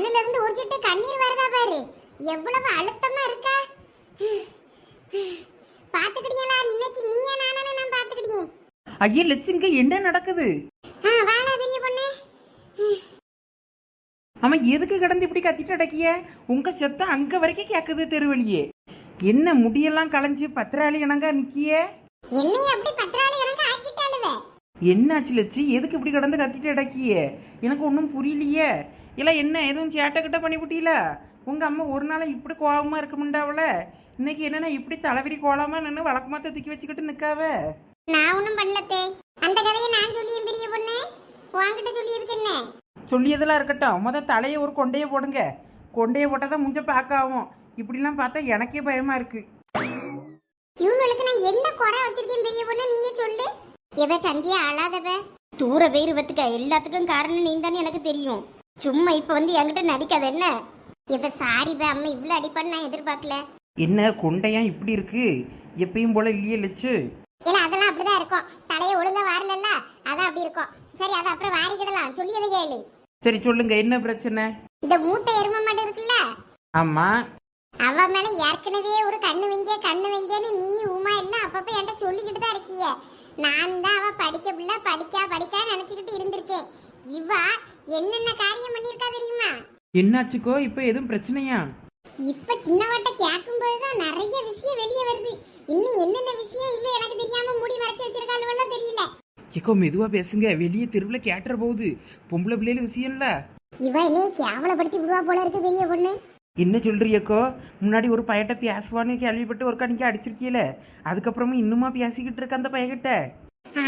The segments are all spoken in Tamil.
கண்ணுல இருந்து உறிச்சிட்டு கண்ணீர் வருதா பாரு? எவ்வளவு அழுத்தமா இருக்கா? பாத்துக்கிட்டீங்களா இன்னைக்கு நீயே நானே நான் பாத்துக்கிட்டீங்க ஐயா லட்சுங்க என்ன நடக்குது? வாடா பெரிய பொண்ணு. ஆமா எதுக்கு கிடந்து இப்படி கத்திட்டு அடக்கிய உங்க சத்தம் அங்க வரைக்கும் கேக்குது தெருவழியே என்ன முடியெல்லாம் களைஞ்சு பத்திராளி இணங்க நிக்கிய? என்னைய அப்படி பத்திராளி கணக்கு ஆக்கிட்டாளுவே என்னாச்சு லட்சு எதுக்கு இப்படி கிடந்து கத்திட்டு அடக்கிய எனக்கு ஒன்றும் புரியலையே. இல்லை என்ன எதுவும் சேட்டை கிட்ட பண்ணிவிட்டீல? உங்க அம்மா ஒரு நாள் இப்படி கோவமா இருக்க முடியாவல இன்னைக்கு என்னன்னா இப்படி தலைவிரி கோலமா நின்று வழக்கமாத்த தூக்கி வச்சுக்கிட்டு நிக்காவ? நான் ஒண்ணும் பண்ணலத்தே அந்த கதையை நான் சொல்லியேன் பெரிய பொண்ணு. உன்கிட்ட சொல்லியதுக்கு என்ன? சொல்லியதெல்லாம் இருக்கட்டும். முத தலையை ஒரு கொண்டையை போடுங்க. கொண்டையை போட்டால் தான் முஞ்ச பார்க்க ஆகும். இப்படிலாம் பார்த்தா எனக்கே பயமா இருக்கு. இவங்களுக்கு நான் என்ன குறை வச்சிருக்கேன் பெரிய பொண்ணு? நீயே சொல்லு. எவ சந்தியா அழாதவ தூர பேர் பத்துக்க எல்லாத்துக்கும் காரணம் நீ தானே எனக்கு தெரியும். சும்மா இப்ப வந்து என்கிட்ட நடிக்காத என்ன? இவ சாரி பே அம்மா இவ்வளவு அடிப்பான்னு நான் எதிர்பார்க்கல. என்ன கொண்டையா இப்படி இருக்கு? எப்பயும் போல இல்லையே லட்சு இல்ல அதெல்லாம் அப்படிதான் இருக்கும். தலையை ஒழுங்கா வாரலல்ல அதான் அப்படி இருக்கும். சரி அதை அப்புறம் வாரிக்கிடலாம். சொல்லியதை கேளு? சரி சொல்லுங்க என்ன பிரச்சனை? இந்த மூத்த எரும மாடு இருக்குல்ல? ஆமா. அவ மேல ஏற்கனவே ஒரு கண்ணு வைங்க கண்ணு வைங்கன்னு நீ உமா எல்லாம் அப்பப்ப என்கிட்ட சொல்லிக்கிட்டு தான் இருக்கீங்க நான் தான் அவ படிக்க பிள்ளை படிக்கா படிக்கா நினைச்சுக்கிட்டு இருந்திருக்கேன். இவ என்னென்ன காரியம் பண்ணியிருக்கா தெரியுமா? என்னாச்சுக்கோ? இப்போ எதுவும் பிரச்சனையா? இப்ப சின்னவாட்ட கேட்கும் போதுதான் நிறைய விஷயம் வெளியே வருது. இன்னும் என்னென்ன விஷயம் இன்னும் எனக்கு தெரியாம மூடி மறைச்சு வச்சிருக்காளுவெல்லாம் தெரியல. ஏக்கோ மெதுவா பேசுங்க. வெளியே தெருவில் கேட்டுற போகுது. பொம்பளை பிள்ளைல விஷயம்ல இவ என்னைய கேவலப்படுத்தி விடுவா போல இருக்கு பெரிய பொண்ணு. என்ன சொல்றியக்கோ முன்னாடி ஒரு பையட்ட பேசுவான்னு கேள்விப்பட்டு ஒரு கணிக்க அடிச்சிருக்கீல. அதுக்கப்புறமும் இன்னுமா பேசிக்கிட்டு இருக்க அந்த பையகிட்ட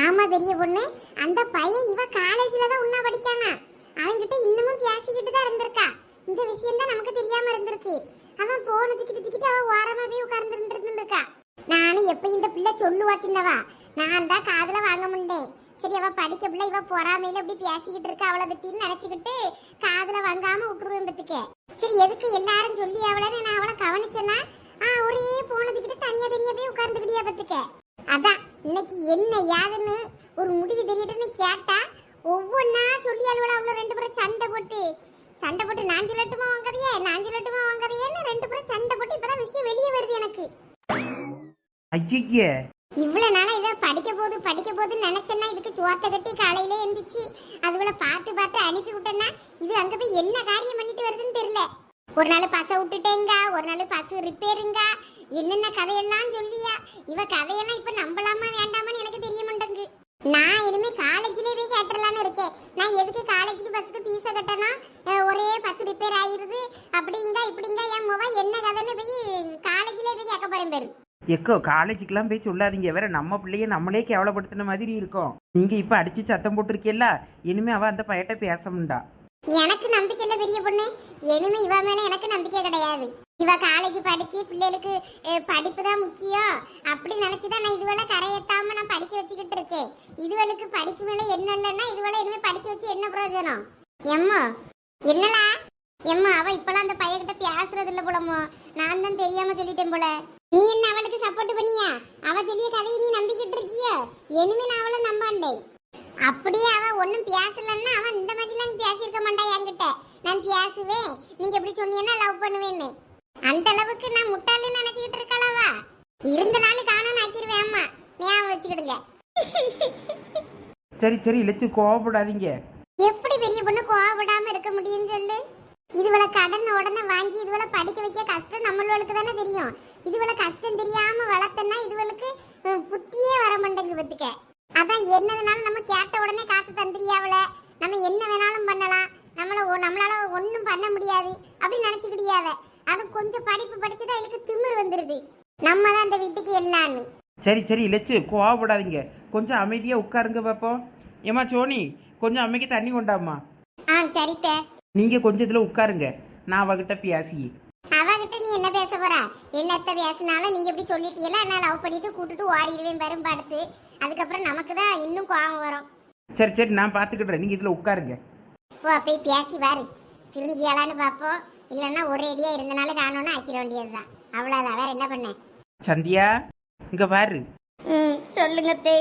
ஆமா பெரிய பொண்ணு. அந்த பையன் இவ காலேஜ்ல தான் உன்னா படிக்கானா? அவன்கிட்ட இன்னமும் பேசிக்கிட்டு தான் இருந்திருக்கா. இந்த விஷயம் தான் நமக்கு தெரியாம இருந்திருக்கு. அவன் போன தூக்கிட்டு தூக்கிட்டு அவன் ஓரமா போய் உட்கார்ந்து இருந்திருக்கா நானும் எப்ப இந்த பிள்ளை சொல்லுவா சின்னவா. நான் தான் காதுல வாங்க முடியேன் சரி அவ படிக்க பிள்ளை இவ பொறாமையில இப்படி பேசிக்கிட்டு இருக்கா அவளை பத்தின்னு நினைச்சுக்கிட்டு காதுல வாங்காம விட்டுருவேன் பத்துக்க சரி எதுக்கு எல்லாரும் சொல்லி அவளை? நான் அவளை கவனிச்சேன்னா ஆ ஒரே போனதுக்கிட்ட தனியா தனியா போய் உட்கார்ந்துக்கிட்டியா பத்துக்க அதான் இன்னைக்கு என்ன யாதுன்னு ஒரு முடிவு தெரியட்டுன்னு கேட்டா ஒவ்வொன்னா சொல்லி அலுவலா அவ்வளோ ரெண்டு பேரும் சண்டை போட்டு. சண்டை போட்டு நான் சொல்லட்டுமா வாங்கதையே நான் சொல்லட்டுமா வாங்கதையேன்னு ரெண்டு பேரும் சண்டை போட்டு இப்பதான் விஷயம் வெளியே வருது எனக்கு. ஐய இவ்வளவு நாளா இதை படிக்க போகுது படிக்க போகுதுன்னு நினைச்சேன்னா இதுக்கு சோத்த கட்டி காலையில எந்திரிச்சு அதுகளை பார்த்து பார்த்து அனுப்பி விட்டேன்னா இது அங்க போய் என்ன காரியம் பண்ணிட்டு வருதுன்னு தெரியல. ஒரு நாள் பச விட்டுட்டேங்க ஒரு நாள் பசு ரிப்பேருங்க என்னென்ன கதையெல்லாம் சொல்லியா? இவ கதையெல்லாம் இப்ப நம்பலாமா வேண்டாமான்னு எனக்கு தெரிய மாட்டேங்குது நான் இனிமே காலேஜ்லயே போய் கேட்டுடலான்னு இருக்கேன். நான் எதுக்கு காலேஜுக்கு பஸ்ஸுக்கு பீஸ கட்டனா? ஒரே பஸ் ரிப்பேர் ஆயிருது அப்படிங்க இப்படிங்க என் முவா? என்ன கதைன்னு போய் காலேஜ்லயே போய் கேட்க போறேன் பேரு. எக்கோ காலேஜுக்கெல்லாம் போய் சொல்லாதீங்க. வேற நம்ம பிள்ளைய நம்மளே கேவலப்படுத்தின மாதிரி இருக்கும். நீங்க இப்ப அடிச்சு சத்தம் போட்டிருக்கீல்ல? இனிமே அவ அந்த பையட்ட பேசமுண்டா எனக்கு நம்பிக்கை இல்லை பெரிய பொண்ணு. இனிமே இவ மேல எனக்கு நம்பிக்கை கிடையாது. இவ காலேஜ் படிச்சு பிள்ளைகளுக்கு படிப்பு தான் முக்கியம். அப்படி நினைச்சுதான் நான் இதுவெல்லாம் கரையேத்தாம நான் படிக்க வச்சுக்கிட்டு இருக்கேன். இதுவளுக்கு படிக்கு மேல என்ன இல்லைன்னா இதுவெல்லாம் இனிமே படிக்க வச்சு என்ன பிரயோஜனம்? எம்மா என்னலா எம்மா அவ இப்பெல்லாம் அந்த பையன்கிட்ட பேசுறது இல்ல போலமோ நான் தான் தெரியாம சொல்லிட்டேன் போல. நீ என்ன அவளுக்கு சப்போர்ட் பண்ணியா? அவ சொல்லிய கதையை நீ நம்பிக்கிட்டு இருக்கிய. இனிமே நான் அவளை நம்பாண்டேன். அப்படியே அவ ஒன்றும் பேசலன்னா அவன் இந்த மாதிரிலாம் பேசியிருக்க மாட்டா என்கிட்ட. நான் பேசுவேன். நீங்க எப்படி சொன்னீங்கன்னா லவ் பண்ணுவேன்னு. அந்த அளவுக்கு நான் முட்டாள்னு நினைச்சுக்கிட்டு இருக்காளவா இருந்த நாள் காணும் ஆக்கிடுவேன் அம்மா. ஞாபகம் வச்சுக்கிடுங்க. சரி சரி இழைச்சு கோவப்படாதீங்க. எப்படி பெரிய பொண்ணு கோவப்படாம இருக்க முடியும்னு சொல்லு? இதுவளை கடன் உடனே வாங்கி இதுவளை படிக்க வைக்க கஷ்டம் நம்மளுக்கு தானே தெரியும். இதுவளை கஷ்டம் தெரியாம வளர்த்தனா இதுவளுக்கு புத்தியே வர மாட்டேங்குது பத்துக்க அதான் என்னதுனாலும் நம்ம கேட்ட உடனே காசு தந்துரியாவல நம்ம என்ன வேணாலும் பண்ணலாம். நம்மள நம்மளால ஒன்றும் பண்ண முடியாது. அப்படின்னு நினைச்சுக்கிட்டியாவ அது கொஞ்சம் படிப்பு படிச்சுதான் எனக்கு திமிர் வந்துருது. நம்ம தான் இந்த வீட்டுக்கு எல்லான்னு. சரி சரி இழைச்சு கோவப்படாதீங்க. கொஞ்சம் அமைதியா உட்காருங்க பார்ப்போம் ஏமா சோனி கொஞ்சம் அம்மைக்கு தண்ணி கொண்டாம்மா. ஆ சரித்த. நீங்க கொஞ்சம் இதுல உட்காருங்க. நான் அவகிட்ட பேசி என்ன பேச போற? என்னத்த பேசினாலும் நீங்க இப்படி சொல்லிட்டீங்கன்னா நான் லவ் பண்ணிட்டு கூட்டிட்டு ஓடிடுவேன் பெரும் படுத்து. அதுக்கப்புறம் நமக்கு தான் இன்னும் கோவம் வரும். சரி சரி நான் பார்த்துக்கிடுறேன் நீங்க இதுல உட்காருங்க. போ போய் பேசி பாரு. திருந்தியலான்னு பார்ப்போம். இல்லைன்னா ஒரே அடியா இருந்தனால காணோன்னு ஆக்கிட வேண்டியதுதான். அவ்வளோதான் வேற என்ன பண்ண? சந்தியா இங்க பாரு. ம் சொல்லுங்க தே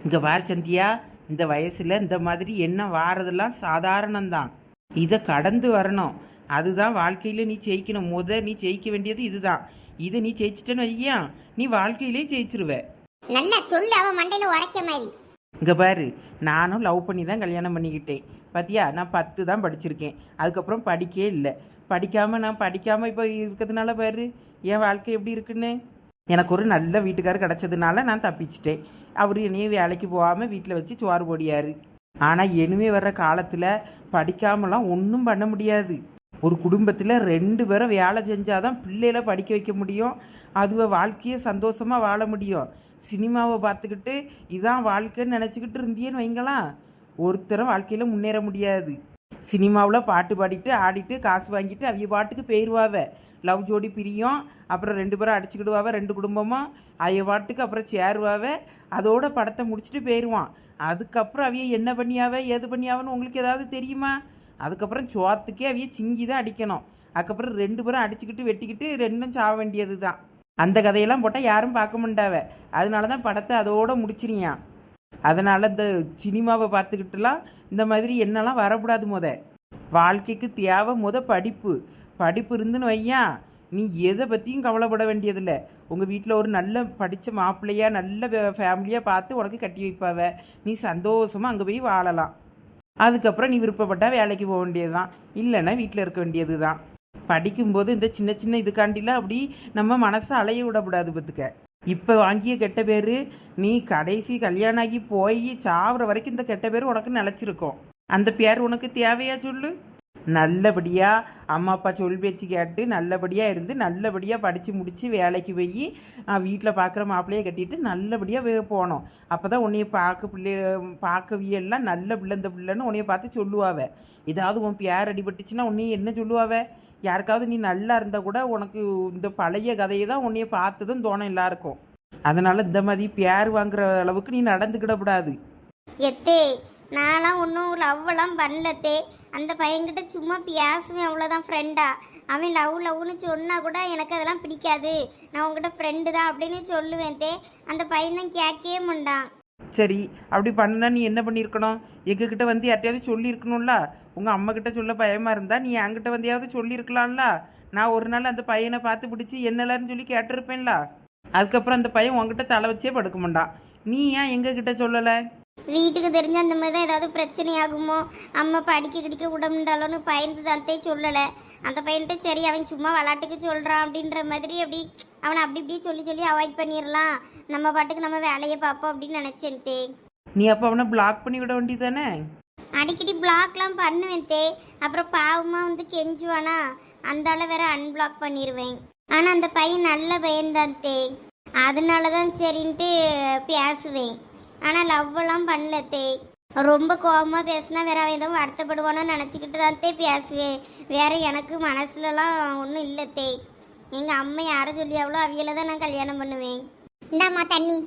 இங்க பாரு சந்தியா. இந்த வயசுல இந்த மாதிரி என்ன வாரதெல்லாம் சாதாரணம்தான். இதை கடந்து வரணும். அதுதான் வாழ்க்கையில் நீ ஜெயிக்கணும். முத நீ ஜெயிக்க வேண்டியது இதுதான். இதை நீ ஜெயிச்சிட்டேன்னு வையா? நீ வாழ்க்கையிலே ஜெயிச்சிருவ. நல்லா சொல்லு அவன் மண்டையில உரைக்க மாதிரி. இங்கே பாரு நானும் லவ் பண்ணி தான் கல்யாணம் பண்ணிக்கிட்டேன். பாத்தியா? நான் பத்து தான் படிச்சிருக்கேன். அதுக்கப்புறம் படிக்கவே இல்லை. படிக்காமல் நான் படிக்காமல் இப்போ இருக்கிறதுனால பாரு என் வாழ்க்கை எப்படி இருக்குன்னு? எனக்கு ஒரு நல்ல வீட்டுக்காரர் கிடச்சதுனால நான் தப்பிச்சிட்டேன். அவர் என்னையும் வேலைக்கு போகாமல் வீட்டில் வச்சு சோறு போடியாரு. ஆனால் இனிமே வர்ற காலத்தில் படிக்காமலாம் ஒன்றும் பண்ண முடியாது. ஒரு குடும்பத்தில் ரெண்டு பேரும் வேலை செஞ்சால் தான் பிள்ளைகளை படிக்க வைக்க முடியும். அதுவ வாழ்க்கையை சந்தோஷமாக வாழ முடியும். சினிமாவை பார்த்துக்கிட்டு இதான் வாழ்க்கைன்னு நினச்சிக்கிட்டு இருந்தியேன்னு வைங்களாம் ஒருத்தரும் வாழ்க்கையில் முன்னேற முடியாது. சினிமாவில் பாட்டு பாடிட்டு ஆடிட்டு காசு வாங்கிட்டு அவங்க பாட்டுக்கு போயிடுவாவ லவ் ஜோடி பிரியும் அப்புறம் ரெண்டு பேரும் அடிச்சுக்கிடுவாவ ரெண்டு குடும்பமும் அவைய பாட்டுக்கு அப்புறம் சேருவாவ. அதோட படத்தை முடிச்சுட்டு போயிடுவான் அதுக்கப்புறம் அவைய என்ன பண்ணியாவ ஏது பண்ணியாவன்னு உங்களுக்கு ஏதாவது தெரியுமா? அதுக்கப்புறம் சோத்துக்கே அவைய சிங்கி தான் அடிக்கணும். அதுக்கப்புறம் ரெண்டு பேரும் அடிச்சுக்கிட்டு வெட்டிக்கிட்டு ரெண்டும் சாக வேண்டியது தான் அந்த கதையெல்லாம் போட்டால் யாரும் பார்க்க மாட்டாவ. அதனால தான் படத்தை அதோட முடிச்சிருயான் அதனால் இந்த சினிமாவை பார்த்துக்கிட்டுலாம் இந்த மாதிரி என்னெல்லாம் வரக்கூடாது முத. வாழ்க்கைக்கு தேவை முத படிப்பு. படிப்பு இருந்துன்னு வையா நீ எதை பற்றியும் கவலைப்பட வேண்டியதில்லை. உங்கள் வீட்டில் ஒரு நல்ல படித்த மாப்பிள்ளையாக நல்ல ஃபேமிலியாக பார்த்து உனக்கு கட்டி வைப்பாவ. நீ சந்தோஷமாக அங்கே போய் வாழலாம். அதுக்கப்புறம் நீ விருப்பப்பட்டால் வேலைக்கு போக வேண்டியது தான் இல்லைன்னா வீட்டில் இருக்க வேண்டியது தான் படிக்கும்போது இந்த சின்ன சின்ன இதுக்காண்டிலாம் அப்படி நம்ம மனசை அலைய விடக்கூடாது பத்துக்க இப்போ வாங்கிய கெட்ட பேர் நீ கடைசி கல்யாணம் ஆகி போய் சாவர வரைக்கும் இந்த கெட்ட பேர் உனக்கு நிலச்சிருக்கும். அந்த பேர் உனக்கு தேவையா சொல்லு? நல்லபடியாக அம்மா அப்பா சொல் பேச்சு கேட்டு நல்லபடியாக இருந்து நல்லபடியாக படித்து முடித்து வேலைக்கு போய் வீட்டில் பார்க்குற மாப்பிள்ளையை கட்டிட்டு நல்லபடியாக போனோம். அப்போ தான் உன்னைய பார்க்க பிள்ளை பார்க்கவியெல்லாம் நல்ல பிள்ளை இந்த பிள்ளைன்னு உன்னைய பார்த்து சொல்லுவாவ. ஏதாவது உன் பேர் அடிபட்டுச்சுன்னா உன்னைய என்ன சொல்லுவாவ? யாருக்காவது நீ நல்லா இருந்தால் கூட உனக்கு இந்த பழைய கதையை தான் உன்னைய பார்த்ததும் தோணும் எல்லாருக்கும். அதனால் இந்த மாதிரி பேர் வாங்குற அளவுக்கு நீ நடந்துக்கிடக்கூடாது எத்தே நான்லாம் ஒன்றும் லவ்வெல்லாம் பண்ணலத்தே. அந்த பையன்கிட்ட சும்மா பேசுவேன் அவ்வளோதான் ஃப்ரெண்டா அவன் லவ் லவ்னு சொன்னால் கூட எனக்கு அதெல்லாம் பிடிக்காது. நான் உங்ககிட்ட ஃப்ரெண்டு தான் அப்படின்னு சொல்லுவேன் தே. அந்த பையன் தான் கேட்கவே மாட்டான். சரி அப்படி பண்ணா நீ என்ன பண்ணியிருக்கணும்? எங்ககிட்ட வந்து யார்ட்டையாவது சொல்லியிருக்கணும்ல? உங்கள் அம்மா கிட்ட சொல்ல பயமாக இருந்தா நீ என்கிட்ட வந்தியாவது சொல்லியிருக்கலாம்ல? நான் ஒரு நாள் அந்த பையனை பார்த்து பிடிச்சி என்னலான்னு சொல்லி கேட்டிருப்பேன்ல. அதுக்கப்புறம் அந்த பையன் உங்ககிட்ட தலை வச்சே படுக்க மாட்டான். நீ ஏன் எங்ககிட்ட சொல்லலை? வீட்டுக்கு தெரிஞ்ச அந்த மாதிரி தான் ஏதாவது பிரச்சனை ஆகுமோ அம்மா படிக்க கிடிக்க விடமுண்டாலோன்னு பயந்து தந்தே சொல்லலை. அந்த பையன்கிட்ட சரி அவன் சும்மா விளாட்டுக்கு சொல்கிறான் அப்படின்ற மாதிரி அப்படி அவனை அப்படி இப்படி சொல்லி சொல்லி அவாய்ட் பண்ணிடலாம் நம்ம பாட்டுக்கு நம்ம வேலையை பார்ப்போம் அப்படின்னு நினச்சேன் தே. நீ அப்போ அவனை பிளாக் பண்ணி விட வேண்டியதானே அடிக்கடி பிளாக்லாம் பண்ணுவேன் தே. அப்புறம் பாவமாக வந்து கெஞ்சுவானா? அந்தால வேற அன்பிளாக் பண்ணிடுவேன் ஆனால் அந்த பையன் நல்ல பையன்தான் தே. அதனால தான் சரின்ட்டு பேசுவேன். ஆனால் லவ்வெல்லாம் பண்ணல தே. ரொம்ப கோபமாக பேசினா வேற அவன் எதுவும் வருத்தப்படுவானோ நினச்சிக்கிட்டு தான் தே பேசுவேன். வேற எனக்கு மனசுலலாம் ஒன்றும் இல்லை தே. எங்கள் அம்மா யாரை சொல்லி அவ்வளோ அவியலை தான் நான் கல்யாணம் பண்ணுவேன். இந்தாம்மா தண்ணி.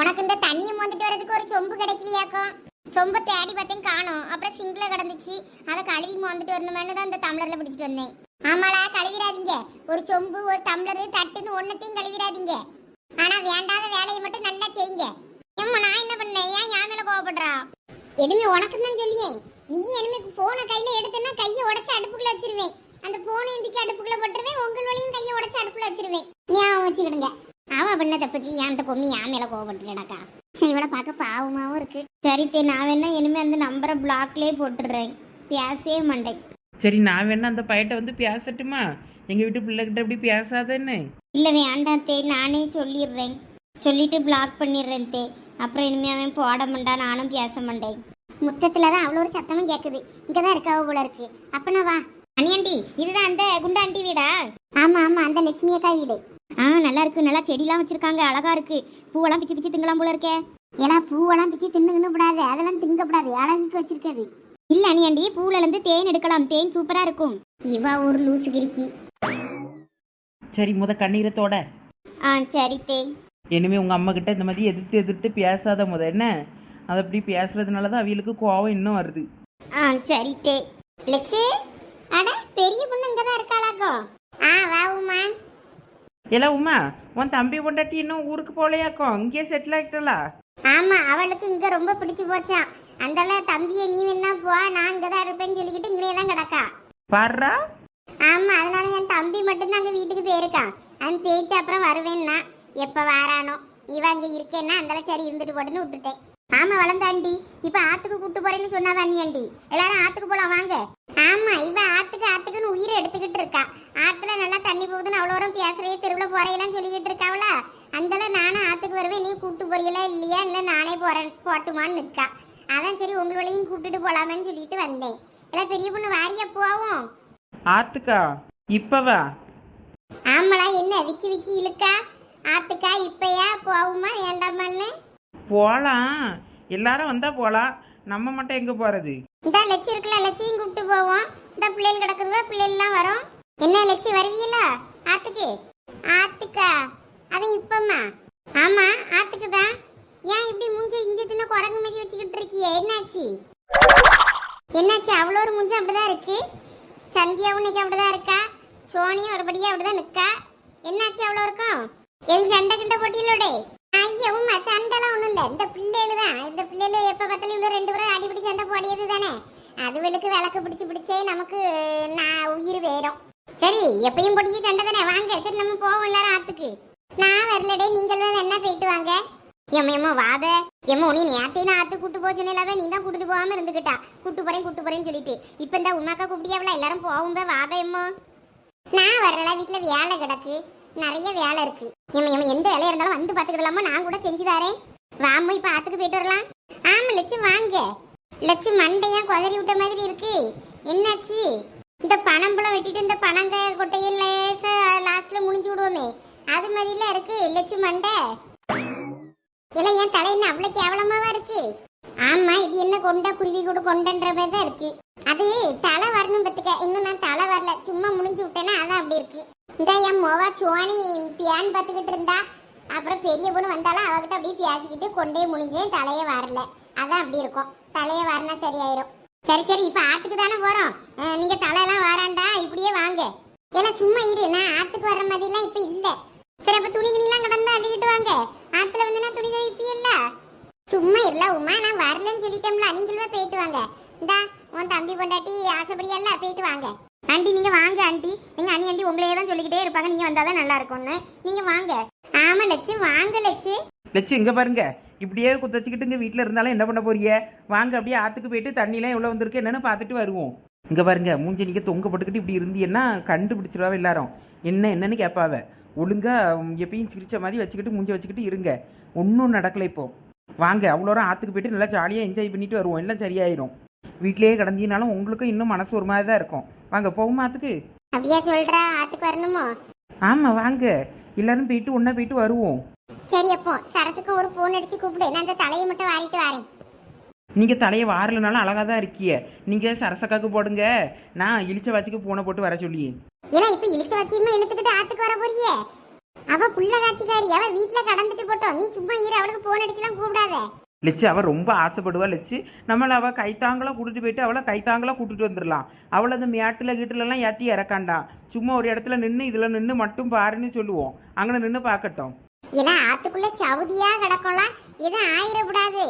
உனக்கு இந்த தண்ணியை மொந்துட்டு வரதுக்கு ஒரு சொம்பு கிடைக்கலையாக்கும் சொம்பு தேடி பார்த்தேன் காணோம். அப்புறம் சிங்கில கிடந்துச்சு. அதை கழுவி மொந்துட்டு வரணுமேனு தான் இந்த தமிழரில் பிடிச்சிட்டு வந்தேன். ஆமாடா கழுவிடாதீங்க. ஒரு சொம்பு ஒரு டம்ளர் தட்டுன்னு ஒன்றத்தையும் கழுவிடாதீங்க. ஆனால் வேண்டாத வேலையை மட்டும் நல்லா செய்யுங்க. ஏம்மா நான் என்ன பண்ணேன்? ஏன் என் மேல கோவப்படுறா? எதுவுமே உனக்கு தான் சொல்லியே. நீ இனிமே போனை கையில எடுத்தேன்னா கையை உடைச்சு அடுப்புக்குள்ள வச்சிருவேன். அந்த போனை எந்திக்கி அடுப்புக்குள்ள போட்டுருவேன். உங்கள் வழியும் கையை உடைச்சு அடுப்புல வச்சிருவேன். ஞாபகம் வச்சுக்கிடுங்க. அவன் பண்ண தப்புக்கு என்கிட்ட பொம்மி என் மேல கோவப்பட்டுடா இவனை பார்க்க பாவமாவும் இருக்கு. சரி தே நான் வேணா இனிமேல் அந்த நம்பரை பிளாக்லேயே போட்டுடுறேன். பேசவே மாட்டேன். சரி நான் வேணா அந்த பையன்ட்ட வந்து பேசட்டுமா? எங்கள் வீட்டு பிள்ளைகிட்ட இப்படி பேசாதேன்னு. இல்லை வேண்டாம் தே நானே சொல்லிடுறேன். சொல்லிட்டு பிளாக் பண்ணிடுறேன் தே. அப்புறம் இனிமேல் அவன் போட மாட்டான் நானும் பேச மாட்டேன். முத்தத்துல தான் அவ்வளோ ஒரு சத்தமும் கேக்குது. இங்கதான் இருக்காவ போல இருக்கு. அப்பனா வா. அனியாண்டி இதுதான் அந்த குண்டாண்டி வீடா? ஆமா ஆமா அந்த லட்சுமி அக்கா வீடு. ஆ நல்லா இருக்கு. நல்லா செடிலாம் வச்சிருக்காங்க. அழகா இருக்கு. பூவெல்லாம் பிச்சு பிச்சு திங்கலாம் போல இருக்கே. ஏன்னா பூவெல்லாம் பிச்சு தின்னுங்கன்னு கூடாது அதெல்லாம் திங்கப்படாது அழகுக்கு வச்சிருக்காது இல்ல அனியாண்டி பூவுல இருந்து தேன் எடுக்கலாம். தேன் சூப்பரா இருக்கும். இவ ஒரு லூசு கிரிக்கி சரி முத கண்ணீரத்தோட ஆ சரி தே. இனிமே உங்கள் அம்மா கிட்ட இந்த மாதிரி எதிர்த்து எதிர்த்து பேசாத முத என்ன? அது அப்படி பேசுறதுனால தான் அவங்களுக்கு கோவம் இன்னும் வருது. ஆ சரி தே. லட்சு அட பெரிய பொண்ணு இங்கதான் இருக்காளாக்கோ. ஆ வா உமா. உமா உன் தம்பி பொண்டாட்டி இன்னும் ஊருக்கு போகலையாக்கும் இங்கேயே செட்டில் ஆகிட்டலா ஆமா அவளுக்கு இங்க ரொம்ப பிடிச்சு போச்சான் அந்தால தம்பியை நீ வேணா போ நான் இங்கே தான் இருப்பேன்னு சொல்லிக்கிட்டு இங்கே தான் கிடக்கா. பாடுறா? ஆமா அதனால என் தம்பி மட்டும்தான் அங்கே வீட்டுக்கு போயிருக்கான் அவன் போயிட்டு அப்புறம் வருவேன்னா. எப்போ வாரானோ? இவன் அங்கே இருக்கேன்னா அந்தால சரி இருந்துட்டு போட்டுன்னு விட்டுட்டேன். ஆமா வளர்ந்தாண்டி இப்ப ஆத்துக்கு கூட்டு போறேன்னு சொன்னா வண்ணியாண்டி எல்லாரும் ஆத்துக்கு போலாம் வாங்க. ஆமா இவ ஆத்துக்கு ஆத்துக்குன்னு உயிரை எடுத்துக்கிட்டு இருக்கா. ஆத்துல நல்லா தண்ணி போகுதுன்னு அவ்வளோ வரும் பேசுறையே தெருவில் போறையெல்லாம் சொல்லிக்கிட்டு இருக்காவல அந்தால நானும் ஆத்துக்கு வருவேன் நீ கூட்டு போறீங்களா இல்லையா? இல்லை நானே போறேன் போட்டுமான்னு நிற்கா அதான் சரி உங்களையும் கூட்டிட்டு போலாமேன்னு சொல்லிட்டு வந்தேன். எல்லாம் பெரிய பொண்ணு வாரியா போவோம் ஆத்துக்கா இப்பவா? ஆமாடா என்ன விக்கி விக்கி இழுக்கா? ஆத்துக்கா இப்பயா? போகுமா வேண்டாமான்னு போகலாம் எல்லாரும் வந்தா போகலாம் நம்ம மட்டும் எங்கே போகிறது இந்த லட்சி இருக்குல்ல லட்சியும் கூப்பிட்டு போவோம். இந்த பிள்ளைகள் கிடக்குதுவா? பிள்ளைகள்லாம் வரும். என்ன லட்சி வருவீல ஆத்துக்கு? ஆத்துக்கா. அது இப்பம்மா? ஆமா ஆத்துக்கு தான். ஏன் இப்படி மூஞ்ச இஞ்சி தின்ன குரங்கு மாதிரி வச்சுக்கிட்டு இருக்கியே? என்னாச்சு? என்னாச்சு? அவ்வளோ ஒரு மூஞ்சி அப்படிதான் இருக்கு. சந்தியாவும் இன்னைக்கு அப்படிதான் இருக்கா? சோனியும் ஒருபடியா அப்படிதான் நிக்கா? என்னாச்சு? அவ்வளோ இருக்கும்? எது சண்டை கிண்ட போட்டியிலோட. ஐயா சண்டைலாம் ஒன்றும் இல்லை. இந்த பிள்ளைகள் தான். இந்த பிள்ளைகள் எப்போ பார்த்தாலும் இவ்வளோ ரெண்டு பேரும் அடிப்படி சண்டை போடியது தானே. அதுவளுக்கு விளக்கு பிடிச்சி பிடிச்சே நமக்கு நான் உயிர் வேறும் சரி எப்பயும் பிடிச்சி சண்டை தானே. வாங்க சரி நம்ம போவோம் எல்லாரும் ஆத்துக்கு. நான் வரலடே நீங்கள் வேணா போயிட்டு வாங்க. எம்மா எம்மா வாத எம்மா உனி நேரத்தையும் ஆத்து கூட்டு போக சொன்னாவே நீ தான் கூட்டிட்டு போகாம இருந்துக்கிட்டா கூட்டு போறேன் கூட்டு போறேன்னு சொல்லிட்டு. இப்போ இந்த உமாக்கா கூப்பிட்டியாவல எல்லாரும் போகும்போது வாத எம்மா நான் வரல வீட்டில் வேலை கிடக்கு. நிறைய வேலை இருக்கு. எம்ம எம்ம எந்த வேலையா இருந்தாலும் வந்து பாத்துக்கிடலாமா நான் கூட செஞ்சு தரேன் வாம இப்ப ஆத்துக்கு போயிட்டு வரலாம். ஆமா லட்சு வாங்க. லட்சு மண்டையா குதறி விட்ட மாதிரி இருக்கு. என்னாச்சு? இந்த பணம்பழம் வெட்டிட்டு இந்த பணங்க கொட்டையில் லாஸ்ட்ல முடிஞ்சு விடுவோமே. அது மாதிரிலாம் இருக்கு லட்சு மண்டை. இல்லை என் தலை என்ன அவ்வளோ கேவலமாவா இருக்கு? ஆமா இது என்ன கொண்டா குருவி கூட கொண்டன்ற மாதிரி தான் இருக்கு. அது தலை வரணும் பத்துக்க. இன்னும் நான் தலை வரல. சும்மா முடிஞ்சு விட்டேன்னா அதான் அப்படி இருக்கு. இந்த என் மொவா சோனி பியான் பார்த்துக்கிட்டு இருந்தா. அப்புறம் பெரிய பொண்ணு வந்தாலும் அவகிட்ட அப்படியே பேசிக்கிட்டு கொண்டே முடிஞ்சேன் தலையே வரல. அதான் அப்படி இருக்கும். தலையே வரனா சரியாயிரும். சரி சரி இப்போ ஆட்டுக்கு தானே போறோம். அஹ், நீங்க தலையெல்லாம் வராண்டா இப்படியே வாங்க. ஏன்னா சும்மா இரு நான் ஆத்துக்கு வர்ற மாதிரிலாம் இப்போ இல்லை. சரி அப்போ துணி கிணிலாம் கடந்தா அள்ளிக்கிட்டு வாங்க. ஆத்துல வந்து நான் துணி துவைப்பியல்ல? சும்மா இல்ல உமா நான் வரலன்னு சொல்லிட்டோம்ல நீங்களுமே போயிட்டு வாங்க. இந்தா உன் தம்பி பொண்டாட்டி ஆசைப்படியல்ல போயிட்டு வாங்க. ஆண்டி நீங்கள் வாங்க ஆண்டி. எங்கள் அண்ணி ஆண்டி உங்களையே தான் சொல்லிக்கிட்டே இருப்பாங்க. நீங்கள் வந்தால் தான் நல்லா இருக்கும்னு. நீங்கள் வாங்க. ஆமாம் லட்சு. வாங்க லட்சு. லட்சம் இங்கே பாருங்க. இப்படியே குத்தச்சிக்கிட்டு இங்கே வீட்டில் இருந்தாலும் என்ன பண்ண போறிய வாங்க அப்படியே ஆற்றுக்கு போயிட்டு தண்ணிலாம் எவ்வளோ வந்திருக்கு என்னன்னு பார்த்துட்டு வருவோம். இங்கே பாருங்க மூஞ்சி நீங்கள் தொங்க போட்டுக்கிட்டு இப்படி இருந்தீங்கன்னா கண்டுபிடிச்சிருவா எல்லாரும். என்ன என்னன்னு கேட்பாவ. ஒழுங்கா எப்பயும் சிரிச்ச மாதிரி வச்சுக்கிட்டு மூஞ்சி வச்சுக்கிட்டு இருங்க. ஒன்றும் நடக்கல இப்போ. வாங்க அவ்வளோ ஆற்றுக்கு போயிட்டு நல்லா ஜாலியாக என்ஜாய் பண்ணிட்டு வருவோம். எல்லாம் சரியாயிரும். வீட்டிலேயே கிடந்தீங்கனாலும் உங்களுக்கும் இன்னும் மனசு ஒரு மாதிரி தான் இருக்கும். வாங்க போகுமா ஆற்றுக்கு அப்படியா சொல்ற? ஆத்துக்கு வரணுமோ? ஆமாம் வாங்க. எல்லாரும் போயிட்டு ஒன்றா போயிட்டு வருவோம். சரி அப்போ சரசுக்கு ஒரு போன் அடிச்சு கூப்பிடு. நான் அந்த தலையை மட்டும் வாரிட்டு வரேன். நீங்கள் தலையை வாரலனாலும் அழகாக தான் இருக்கிய. நீங்கள் சரசக்காக்கு போடுங்க. நான் இளிச்ச வாச்சிக்கு பூனை போட்டு வர சொல்லி ஏன்னா இப்ப இழுத்து வச்சியுமா இழுத்துக்கிட்டு ஆத்துக்கு வர போறியே. அவ புள்ள காட்சிக்காரி. அவ வீட்டுல கடந்துட்டு போட்டோம். நீ சும்மா இரு அவளுக்கு போன் அடிச்சுலாம் கூப்பிடாத. லட்சு அவள் ரொம்ப ஆசைப்படுவா லட்சு நம்மளை அவள் கைத்தாங்களாக கூட்டிட்டு போயிட்டு அவளை கைத்தாங்களாக கூட்டிட்டு வந்துடலாம். அவளை அந்த மேட்டில் கீட்டிலலாம் ஏற்றி இறக்காண்டாம் சும்மா ஒரு இடத்துல நின்று இதில் நின்று மட்டும் பாருன்னு சொல்லுவோம். அங்கே நின்று பார்க்கட்டும். ஏன்னா ஆத்துக்குள்ள சவுதியா கிடக்கலாம் எதுவும் ஆயிடக்கூடாது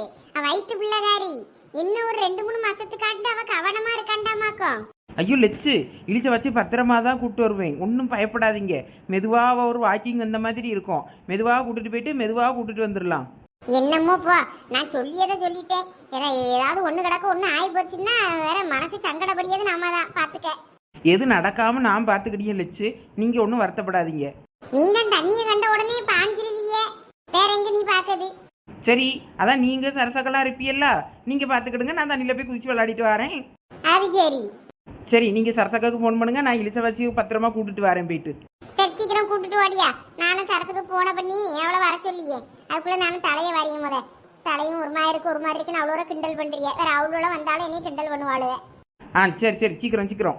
வயிற்று பிள்ளைகாரி இன்னும் ஒரு ரெண்டு மூணு மாசத்துக்காட்டு அவ கவனமா இருக்காண்டாமாக்கும். ஐயோ லெச்சு இழிச்ச வச்சு பத்திரமா தான் கூப்பிட்டு வருவேன். ஒன்றும் பயப்படாதீங்க. மெதுவாக ஒரு வாக்கிங் அந்த மாதிரி இருக்கும். மெதுவாக கூட்டிட்டு போயிட்டு மெதுவாக கூட்டிட்டு வந்துடலாம். என்னமோ போ நான் சொல்லியதை சொல்லிட்டேன். ஏன்னா ஏதாவது ஒண்ணு கிடக்க ஒண்ணு ஆகி போச்சுன்னா வேற மனசு சங்கடப்படியது நாம தான் பாத்துக்க எது நடக்காமல் நான் பார்த்துக்கிட்டேன் லெச்சு? நீங்கள் ஒன்றும் வருத்தப்படாதீங்க. நீங்க தண்ணியை கண்ட உடனே பாஞ்சிருவியே வேற எங்க நீ பாக்குது சரி அதான் நீங்கள் சரசக்கெல்லாம் இருப்பீல்ல நீங்கள் பார்த்துக்கிடுங்க நான் தண்ணியில் போய் குதிச்சு விளையாடிட்டு வரேன். அது சரி. சரி நீங்கள் சரசக்காக்கு ஃபோன் பண்ணுங்க நான் இழிச்ச வச்சு பத்திரமா கூட்டிட்டு வரேன் போயிட்டு. சரி சீக்கிரம் கூட்டிட்டு வாடியா. நானும் சரத்துக்கு போன பண்ணி அவளை வர சொல்லியே. அதுக்குள்ள நானும் தலையை வரையும் முத. தலையும் ஒரு மாதிரி இருக்கு ஒரு மாதிரி இருக்குன்னு அவ்வளோ கிண்டல் பண்றிய. வேற அவ்வளோ வந்தாலும் என்னையும் கிண்டல் பண்ணுவாளுவ. ஆ சரி சரி சீக்கிரம் சீக்கிரம்.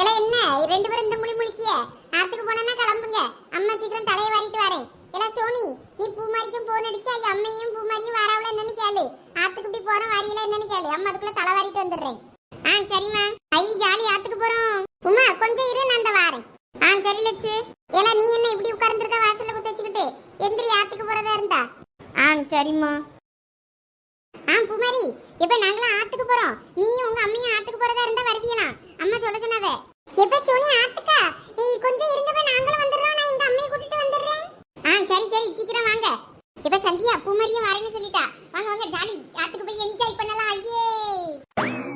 ஏல என்ன? ரெண்டு பேரும் இந்த முழி முழிக்கிய? ஆத்துக்கு போனா கிளம்புங்க. அம்மா சீக்கிரம் தலையை வாரிட்டு வரேன். ஏல சோனி நீ பூமாரிக்கும் போன் அடிச்சு ஐயா அம்மையும் பூமாரியும் வரவள என்னன்னு கேளு. ஆத்துக்கு இப்படி போறோம் வாரியல என்னன்னு கேளு. அம்மா அதுக்குள்ள தலை வாரிட்டு வந்துடுறேன். ஆ சரிம்மா. ஐ ஜாலி ஆத்துக்கு போறோம். உமா கொஞ்சம் இரு நான் அந்த வாரேன். ஆ சரி லட்சு ஏல நீ என்ன இப்படி உட்கார்ந்துருக்க? வாசல்ல குத்தி வச்சுக்கிட்டு. எந்திரி சரிம்மா. ஆ குமாரி இப்போ நாங்களாம் ஆத்துக்கு போறோம்? நீயும் உங்க அம்மையும் ஆத்துக்கு போறதா இருந்தா வருவீங்களாம் அம்மா சொல்ல சொன்னாவே. எப்ப சோனி ஆத்துக்கா? நீ கொஞ்சம் இருந்தப்ப நாங்களும் வந்துடுறோம். நான் எங்க அம்மையை கூட்டிட்டு வந்துடுறேன். ஆ சரி சரி சீக்கிரம் வாங்க. இப்ப சந்தியா பூமரியும் வரேன்னு சொல்லிட்டா. வாங்க வாங்க ஜாலி. ஆத்துக்கு போய் என்ஜாய் பண்ணலாம். ஐயே.